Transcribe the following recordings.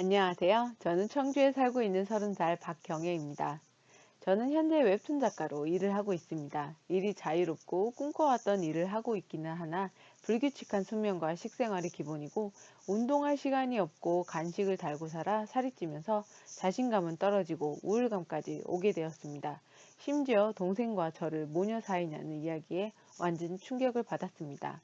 안녕하세요. 저는 청주에 살고 있는 30살 박경혜입니다. 저는 현재 웹툰 작가로 일을 하고 있습니다. 일이 자유롭고 꿈꿔왔던 일을 하고 있기는 하나 불규칙한 수면과 식생활이 기본이고 운동할 시간이 없고 간식을 달고 살아 살이 찌면서 자신감은 떨어지고 우울감까지 오게 되었습니다. 심지어 동생과 저를 모녀 사이냐는 이야기에 완전 충격을 받았습니다.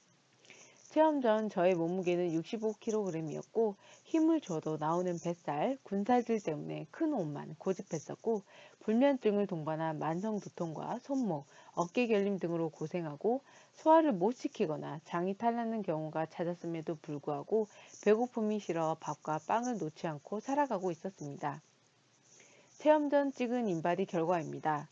체험 전 저의 몸무게는 65kg이었고 힘을 줘도 나오는 뱃살, 군살들 때문에 큰 옷만 고집했었고 불면증을 동반한 만성 두통과 손목, 어깨 결림 등으로 고생하고 소화를 못 시키거나 장이 탈나는 경우가 잦았음에도 불구하고 배고픔이 싫어 밥과 빵을 놓지 않고 살아가고 있었습니다. 체험 전 찍은 인바디 결과입니다.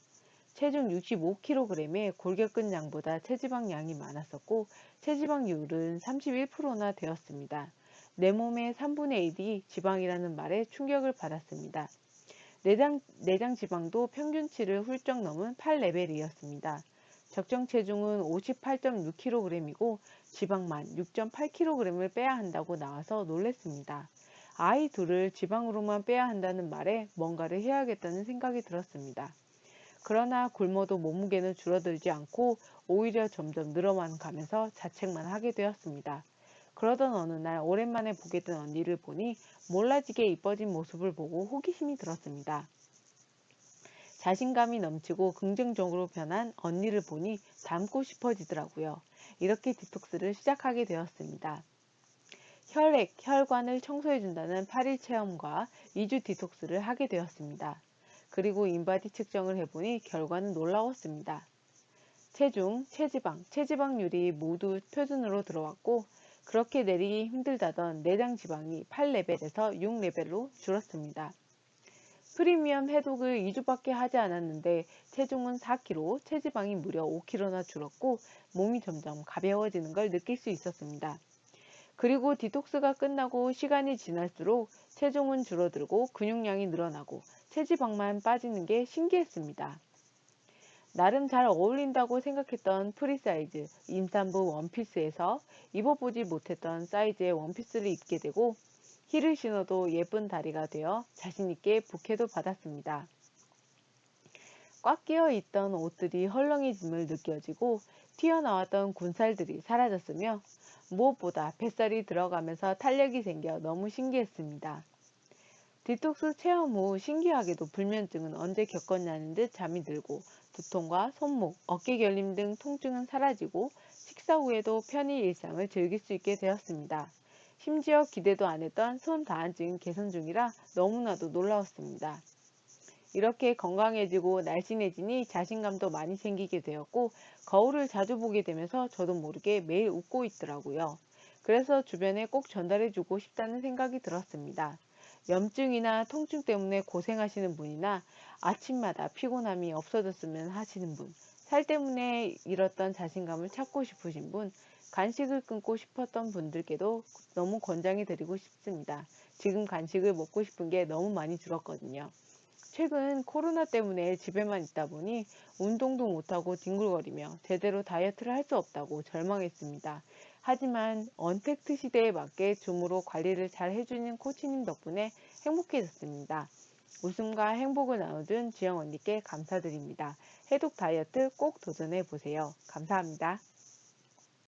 체중 65kg에 골격근 양보다 체지방 양이 많았었고 체지방률은 31%나 되었습니다. 내 몸의 3분의 1이 지방이라는 말에 충격을 받았습니다. 내장, 내장 지방도 평균치를 훌쩍 넘은 8레벨이었습니다. 적정 체중은 58.6kg이고 지방만 6.8kg을 빼야 한다고 나와서 놀랬습니다. 아이 둘을 지방으로만 빼야 한다는 말에 뭔가를 해야겠다는 생각이 들었습니다. 그러나 굶어도 몸무게는 줄어들지 않고 오히려 점점 늘어만 가면서 자책만 하게 되었습니다. 그러던 어느 날 오랜만에 보게 된 언니를 보니 몰라지게 이뻐진 모습을 보고 호기심이 들었습니다. 자신감이 넘치고 긍정적으로 변한 언니를 보니 닮고 싶어지더라고요. 이렇게 디톡스를 시작하게 되었습니다. 혈액, 혈관을 청소해준다는 8일 체험과 2주 디톡스를 하게 되었습니다. 그리고 인바디 측정을 해보니 결과는 놀라웠습니다. 체중, 체지방, 체지방률이 모두 표준으로 들어왔고 그렇게 내리기 힘들다던 내장 지방이 8레벨에서 6레벨로 줄었습니다. 프리미엄 해독을 2주밖에 하지 않았는데 체중은 4kg, 체지방이 무려 5kg나 줄었고 몸이 점점 가벼워지는 걸 느낄 수 있었습니다. 그리고 디톡스가 끝나고 시간이 지날수록 체중은 줄어들고 근육량이 늘어나고 체지방만 빠지는 게 신기했습니다. 나름 잘 어울린다고 생각했던 프리사이즈 임산부 원피스에서 입어보지 못했던 사이즈의 원피스를 입게 되고 힐을 신어도 예쁜 다리가 되어 자신있게 부케도 받았습니다. 꽉 끼어 있던 옷들이 헐렁해짐을 느껴지고 튀어나왔던 군살들이 사라졌으며 무엇보다 뱃살이 들어가면서 탄력이 생겨 너무 신기했습니다. 디톡스 체험 후 신기하게도 불면증은 언제 겪었냐는 듯 잠이 들고 두통과 손목, 어깨 결림 등 통증은 사라지고 식사 후에도 편히 일상을 즐길 수 있게 되었습니다. 심지어 기대도 안 했던 손 다한증 개선 중이라 너무나도 놀라웠습니다. 이렇게 건강해지고 날씬해지니 자신감도 많이 생기게 되었고 거울을 자주 보게 되면서 저도 모르게 매일 웃고 있더라고요. 그래서 주변에 꼭 전달해주고 싶다는 생각이 들었습니다. 염증이나 통증 때문에 고생하시는 분이나 아침마다 피곤함이 없어졌으면 하시는 분, 살 때문에 잃었던 자신감을 찾고 싶으신 분, 간식을 끊고 싶었던 분들께도 너무 권장해 드리고 싶습니다. 지금 간식을 먹고 싶은 게 너무 많이 줄었거든요. 최근 코로나 때문에 집에만 있다 보니 운동도 못하고 뒹굴거리며 제대로 다이어트를 할 수 없다고 절망했습니다. 하지만 언택트 시대에 맞게 줌으로 관리를 잘 해주는 코치님 덕분에 행복해졌습니다. 웃음과 행복을 나눠준 지영 언니께 감사드립니다. 해독 다이어트 꼭 도전해 보세요. 감사합니다.